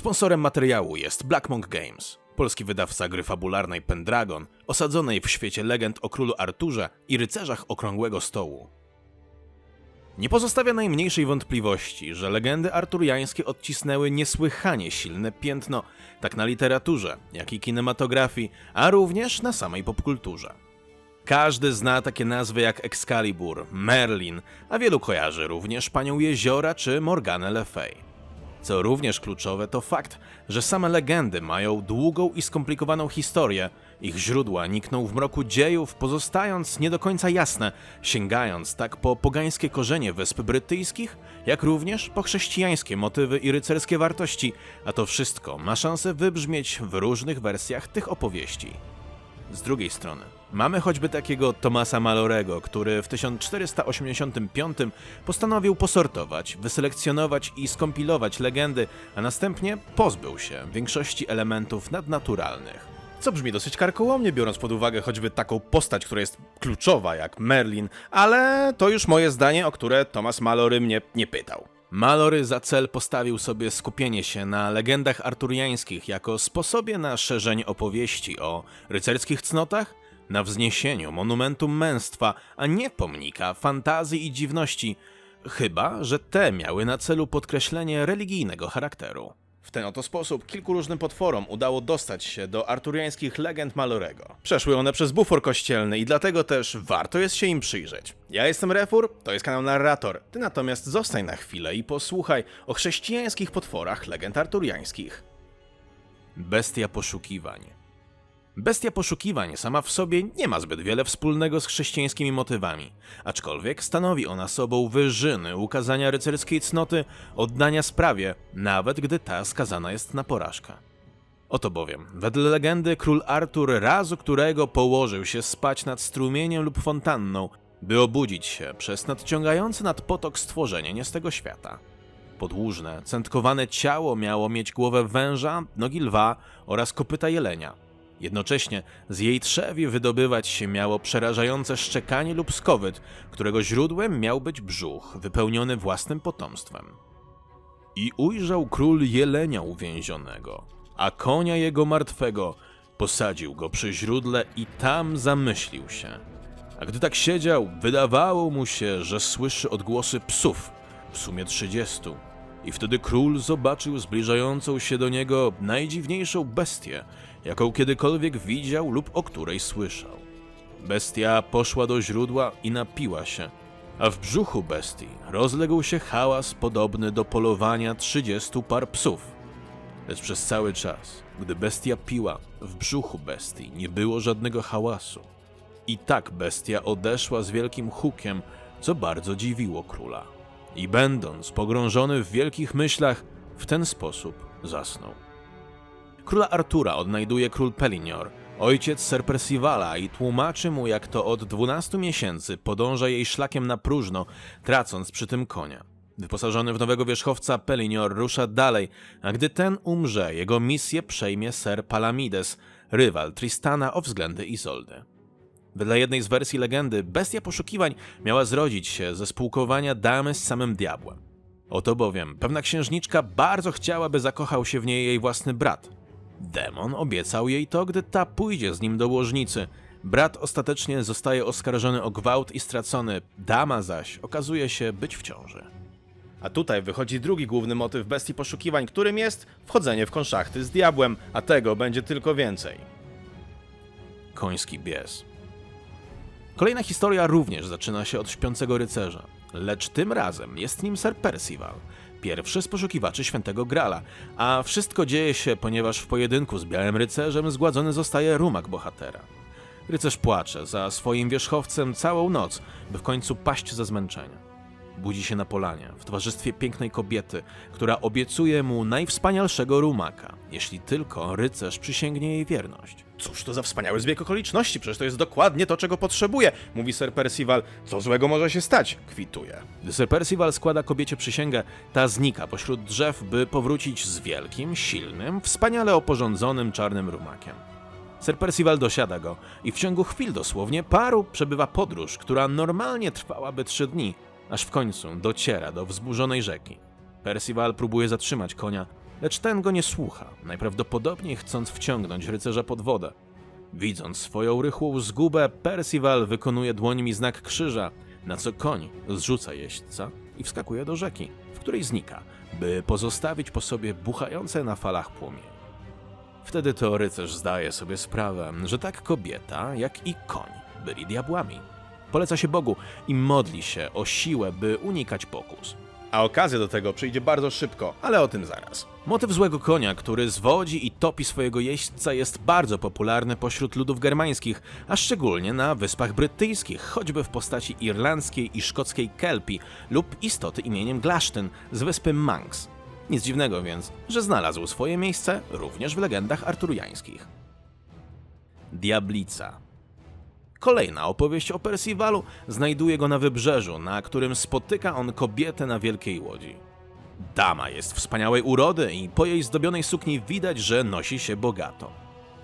Sponsorem materiału jest Blackmonk Games, polski wydawca gry fabularnej Pendragon, osadzonej w świecie legend o królu Arturze i rycerzach Okrągłego Stołu. Nie pozostawia najmniejszej wątpliwości, że legendy arturiańskie odcisnęły niesłychanie silne piętno tak na literaturze, jak i kinematografii, a również na samej popkulturze. Każdy zna takie nazwy jak Excalibur, Merlin, a wielu kojarzy również Panią Jeziora czy Morganę Le Fay. Co również kluczowe to fakt, że same legendy mają długą i skomplikowaną historię. Ich źródła nikną w mroku dziejów, pozostając nie do końca jasne, sięgając tak po pogańskie korzenie Wysp Brytyjskich, jak również po chrześcijańskie motywy i rycerskie wartości, a to wszystko ma szansę wybrzmieć w różnych wersjach tych opowieści. Z drugiej strony, mamy choćby takiego Tomasa Malorego, który w 1485 postanowił posortować, wyselekcjonować i skompilować legendy, a następnie pozbył się większości elementów nadnaturalnych. Co brzmi dosyć karkołomnie, biorąc pod uwagę choćby taką postać, która jest kluczowa jak Merlin, ale to już moje zdanie, o które Thomas Malory mnie nie pytał. Malory za cel postawił sobie skupienie się na legendach arturiańskich jako sposobie na szerzenie opowieści o rycerskich cnotach, na wzniesieniu monumentum męstwa, a nie pomnika fantazji i dziwności, chyba że te miały na celu podkreślenie religijnego charakteru. W ten oto sposób kilku różnym potworom udało dostać się do arturiańskich legend Malorego. Przeszły one przez bufor kościelny i dlatego też warto jest się im przyjrzeć. Ja jestem Refur, to jest kanał Narrator. Ty natomiast zostań na chwilę i posłuchaj o chrześcijańskich potworach legend arturiańskich. Bestia poszukiwań. Bestia poszukiwań sama w sobie nie ma zbyt wiele wspólnego z chrześcijańskimi motywami, aczkolwiek stanowi ona sobą wyżyny ukazania rycerskiej cnoty, oddania sprawie, nawet gdy ta skazana jest na porażkę. Oto bowiem, wedle legendy król Artur razu którego położył się spać nad strumieniem lub fontanną, by obudzić się przez nadciągający nad potok stworzenie nie z tego świata. Podłużne, centkowane ciało miało mieć głowę węża, nogi lwa oraz kopyta jelenia. Jednocześnie z jej trzewi wydobywać się miało przerażające szczekanie lub skowyt, którego źródłem miał być brzuch wypełniony własnym potomstwem. I ujrzał król jelenia uwięzionego, a konia jego martwego posadził go przy źródle i tam zamyślił się. A gdy tak siedział, wydawało mu się, że słyszy odgłosy psów, w sumie trzydziestu. I wtedy król zobaczył zbliżającą się do niego najdziwniejszą bestię, jaką kiedykolwiek widział lub o której słyszał. Bestia poszła do źródła i napiła się, a w brzuchu bestii rozległ się hałas podobny do polowania trzydziestu par psów. Lecz przez cały czas, gdy bestia piła, w brzuchu bestii nie było żadnego hałasu. I tak bestia odeszła z wielkim hukiem, co bardzo dziwiło króla. I będąc pogrążony w wielkich myślach, w ten sposób zasnął. Króla Artura odnajduje król Pelinior, ojciec Ser Percivala i tłumaczy mu, jak to od 12 miesięcy podąża jej szlakiem na próżno, tracąc przy tym konia. Wyposażony w nowego wierzchowca, Pelinior rusza dalej, a gdy ten umrze, jego misję przejmie Ser Palamides, rywal Tristana o względy Izoldy. Wedle jednej z wersji legendy, bestia poszukiwań miała zrodzić się ze spółkowania damy z samym diabłem. Oto bowiem pewna księżniczka bardzo chciała, by zakochał się w niej jej własny brat. Demon obiecał jej to, gdy ta pójdzie z nim do łożnicy. Brat ostatecznie zostaje oskarżony o gwałt i stracony, dama zaś okazuje się być w ciąży. A tutaj wychodzi drugi główny motyw bestii poszukiwań, którym jest wchodzenie w konszachty z diabłem, a tego będzie tylko więcej. Koński bies. Kolejna historia również zaczyna się od śpiącego rycerza, lecz tym razem jest nim Sir Percival, pierwszy z poszukiwaczy Świętego Grala, a wszystko dzieje się, ponieważ w pojedynku z Białym Rycerzem zgładzony zostaje rumak bohatera. Rycerz płacze za swoim wierzchowcem całą noc, by w końcu paść ze zmęczenia. Budzi się na polanie, w towarzystwie pięknej kobiety, która obiecuje mu najwspanialszego rumaka, jeśli tylko rycerz przysięgnie jej wierność. Cóż to za wspaniały zbieg okoliczności, przecież to jest dokładnie to, czego potrzebuje, mówi Sir Percival. Co złego może się stać? Kwituje. Gdy Sir Percival składa kobiecie przysięgę, ta znika pośród drzew, by powrócić z wielkim, silnym, wspaniale oporządzonym czarnym rumakiem. Sir Percival dosiada go i w ciągu chwil dosłownie paru przebywa podróż, która normalnie trwałaby trzy dni, aż w końcu dociera do wzburzonej rzeki. Percival próbuje zatrzymać konia, lecz ten go nie słucha, najprawdopodobniej chcąc wciągnąć rycerza pod wodę. Widząc swoją rychłą zgubę, Percival wykonuje dłońmi znak krzyża, na co koń zrzuca jeźdźca i wskakuje do rzeki, w której znika, by pozostawić po sobie buchające na falach płomienie. Wtedy to rycerz zdaje sobie sprawę, że tak kobieta, jak i koń byli diabłami. Poleca się Bogu i modli się o siłę, by unikać pokus. A okazja do tego przyjdzie bardzo szybko, ale o tym zaraz. Motyw złego konia, który zwodzi i topi swojego jeźdźca, jest bardzo popularny pośród ludów germańskich, a szczególnie na Wyspach Brytyjskich, choćby w postaci irlandzkiej i szkockiej Kelpii lub istoty imieniem Glasztyn z wyspy Manx. Nic dziwnego więc, że znalazł swoje miejsce również w legendach arturiańskich. Diablica Kolejna opowieść o Percivalu znajduje go na wybrzeżu, na którym spotyka on kobietę na wielkiej łodzi. Dama jest wspaniałej urody i po jej zdobionej sukni widać, że nosi się bogato.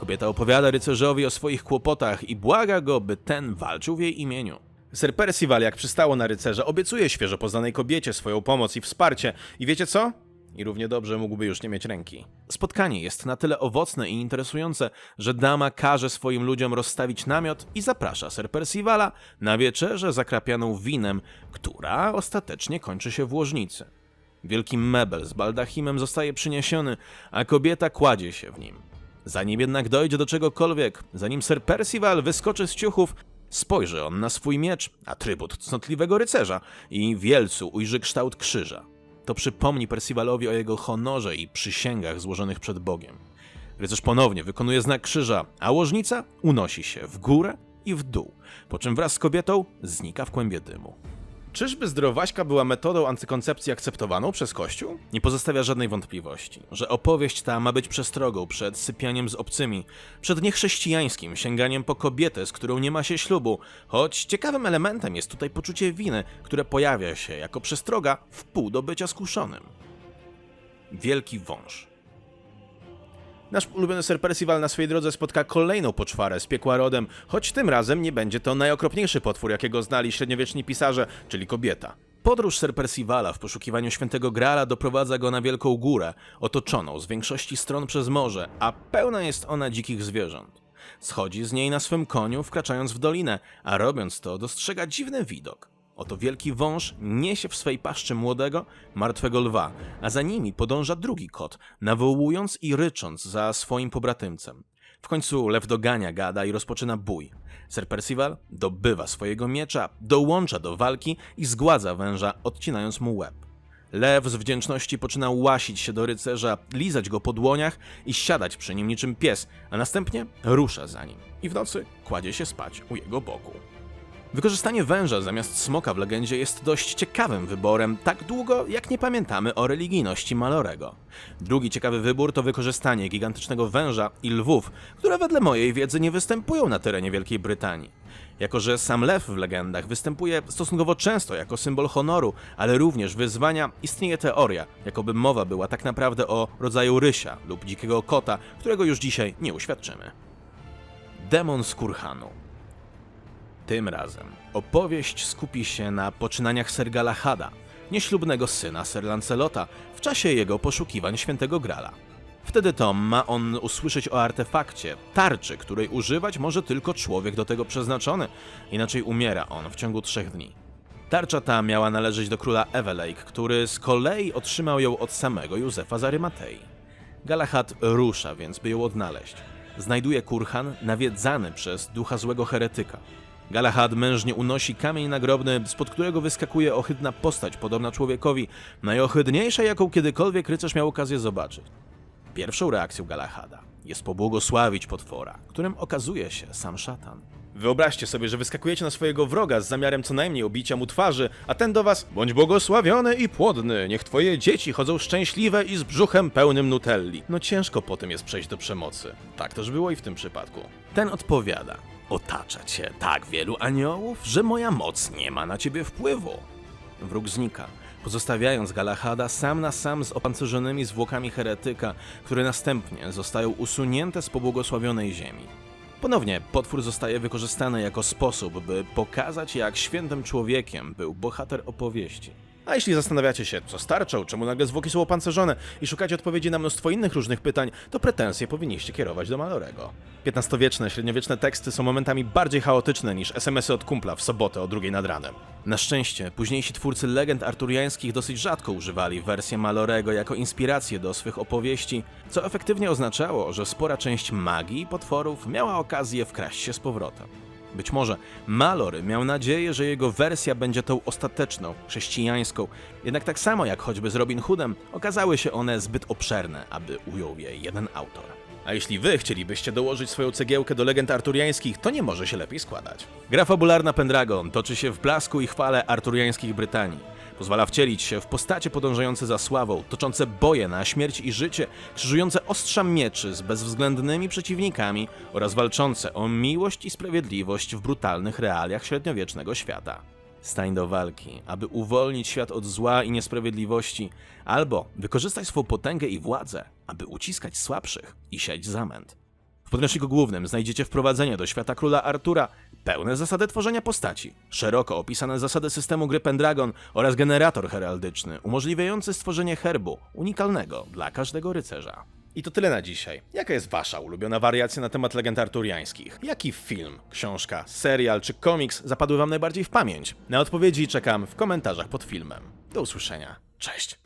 Kobieta opowiada rycerzowi o swoich kłopotach i błaga go, by ten walczył w jej imieniu. Sir Percival, jak przystało na rycerza, obiecuje świeżo poznanej kobiecie swoją pomoc i wsparcie. I wiecie co? I równie dobrze mógłby już nie mieć ręki. Spotkanie jest na tyle owocne i interesujące, że dama każe swoim ludziom rozstawić namiot i zaprasza Sir Percivala na wieczerzę zakrapianą winem, która ostatecznie kończy się w łożnicy. Wielki mebel z baldachimem zostaje przyniesiony, a kobieta kładzie się w nim. Zanim jednak dojdzie do czegokolwiek, zanim Sir Percival wyskoczy z ciuchów, spojrzy on na swój miecz, atrybut cnotliwego rycerza, i wielcu ujrzy kształt krzyża. To przypomni Percivalowi o jego honorze i przysięgach złożonych przed Bogiem. Rycerz ponownie wykonuje znak krzyża, a łożnica unosi się w górę i w dół, po czym wraz z kobietą znika w kłębie dymu. Czyżby zdrowaśka była metodą antykoncepcji akceptowaną przez Kościół? Nie pozostawia żadnej wątpliwości, że opowieść ta ma być przestrogą przed sypianiem z obcymi, przed niechrześcijańskim sięganiem po kobietę, z którą nie ma się ślubu, choć ciekawym elementem jest tutaj poczucie winy, które pojawia się jako przestroga w pół do bycia skuszonym. Wielki wąż. Nasz ulubiony Sir Percival na swojej drodze spotka kolejną poczwarę z piekła rodem, choć tym razem nie będzie to najokropniejszy potwór, jakiego znali średniowieczni pisarze, czyli kobieta. Podróż Sir Percivala w poszukiwaniu świętego Graala doprowadza go na wielką górę, otoczoną z większości stron przez morze, a pełna jest ona dzikich zwierząt. Schodzi z niej na swym koniu, wkraczając w dolinę, a robiąc to dostrzega dziwny widok. Oto wielki wąż niesie w swej paszczy młodego, martwego lwa, a za nimi podąża drugi kot, nawołując i rycząc za swoim pobratymcem. W końcu lew dogania gada i rozpoczyna bój. Sir Percival dobywa swojego miecza, dołącza do walki i zgładza węża, odcinając mu łeb. Lew z wdzięczności poczyna łasić się do rycerza, lizać go po dłoniach i siadać przy nim niczym pies, a następnie rusza za nim i w nocy kładzie się spać u jego boku. Wykorzystanie węża zamiast smoka w legendzie jest dość ciekawym wyborem, tak długo jak nie pamiętamy o religijności Malorego. Drugi ciekawy wybór to wykorzystanie gigantycznego węża i lwów, które wedle mojej wiedzy nie występują na terenie Wielkiej Brytanii. Jako, że sam lew w legendach występuje stosunkowo często jako symbol honoru, ale również wyzwania, istnieje teoria, jakoby mowa była tak naprawdę o rodzaju rysia lub dzikiego kota, którego już dzisiaj nie uświadczymy. Demon z Kurhanu tym razem opowieść skupi się na poczynaniach Ser Galahada, nieślubnego syna Ser Lancelota, w czasie jego poszukiwań świętego Grala. Wtedy to ma on usłyszeć o artefakcie, tarczy, której używać może tylko człowiek do tego przeznaczony, inaczej umiera on w ciągu trzech dni. Tarcza ta miała należeć do króla Evelake, który z kolei otrzymał ją od samego Józefa z Arymatei. Galahad rusza więc, by ją odnaleźć. Znajduje kurhan nawiedzany przez ducha złego heretyka. Galahad mężnie unosi kamień nagrobny, spod którego wyskakuje ohydna postać podobna człowiekowi, najohydniejsza jaką kiedykolwiek rycerz miał okazję zobaczyć. Pierwszą reakcją Galahada jest pobłogosławić potwora, którym okazuje się sam szatan. Wyobraźcie sobie, że wyskakujecie na swojego wroga z zamiarem co najmniej obicia mu twarzy, a ten do was bądź błogosławiony i płodny, niech twoje dzieci chodzą szczęśliwe i z brzuchem pełnym nutelli. No ciężko potem jest przejść do przemocy. Tak też było i w tym przypadku. Ten odpowiada. Otacza cię tak wielu aniołów, że moja moc nie ma na ciebie wpływu. Wróg znika, pozostawiając Galahada sam na sam z opancerzonymi zwłokami heretyka, które następnie zostają usunięte z pobłogosławionej ziemi. Ponownie potwór zostaje wykorzystany jako sposób, by pokazać, jak świętym człowiekiem był bohater opowieści. A jeśli zastanawiacie się, co starczą, czemu nagle zwłoki są opancerzone i szukacie odpowiedzi na mnóstwo innych różnych pytań, to pretensje powinniście kierować do Malorego. XV-wieczne, średniowieczne teksty są momentami bardziej chaotyczne niż SMS-y od kumpla w sobotę o drugiej nad ranem. Na szczęście, późniejsi twórcy legend arturiańskich dosyć rzadko używali wersję Malorego jako inspirację do swych opowieści, co efektywnie oznaczało, że spora część magii i potworów miała okazję wkraść się z powrotem. Być może Malor miał nadzieję, że jego wersja będzie tą ostateczną, chrześcijańską, jednak tak samo jak choćby z Robin Hoodem, okazały się one zbyt obszerne, aby ujął je jeden autor. A jeśli wy chcielibyście dołożyć swoją cegiełkę do legend arturiańskich, to nie może się lepiej składać. Gra fabularna Pendragon toczy się w blasku i chwale arturiańskich Brytanii. Pozwala wcielić się w postacie podążające za sławą, toczące boje na śmierć i życie, krzyżujące ostrza mieczy z bezwzględnymi przeciwnikami oraz walczące o miłość i sprawiedliwość w brutalnych realiach średniowiecznego świata. Stań do walki, aby uwolnić świat od zła i niesprawiedliwości, albo wykorzystać swą potęgę i władzę, aby uciskać słabszych i siać zamęt. W podręczniku głównym znajdziecie wprowadzenie do świata króla Artura, pełne zasady tworzenia postaci, szeroko opisane zasady systemu gry Pendragon oraz generator heraldyczny umożliwiający stworzenie herbu unikalnego dla każdego rycerza. I to tyle na dzisiaj. Jaka jest wasza ulubiona wariacja na temat legend arturiańskich? Jaki film, książka, serial czy komiks zapadły wam najbardziej w pamięć? Na odpowiedzi czekam w komentarzach pod filmem. Do usłyszenia. Cześć!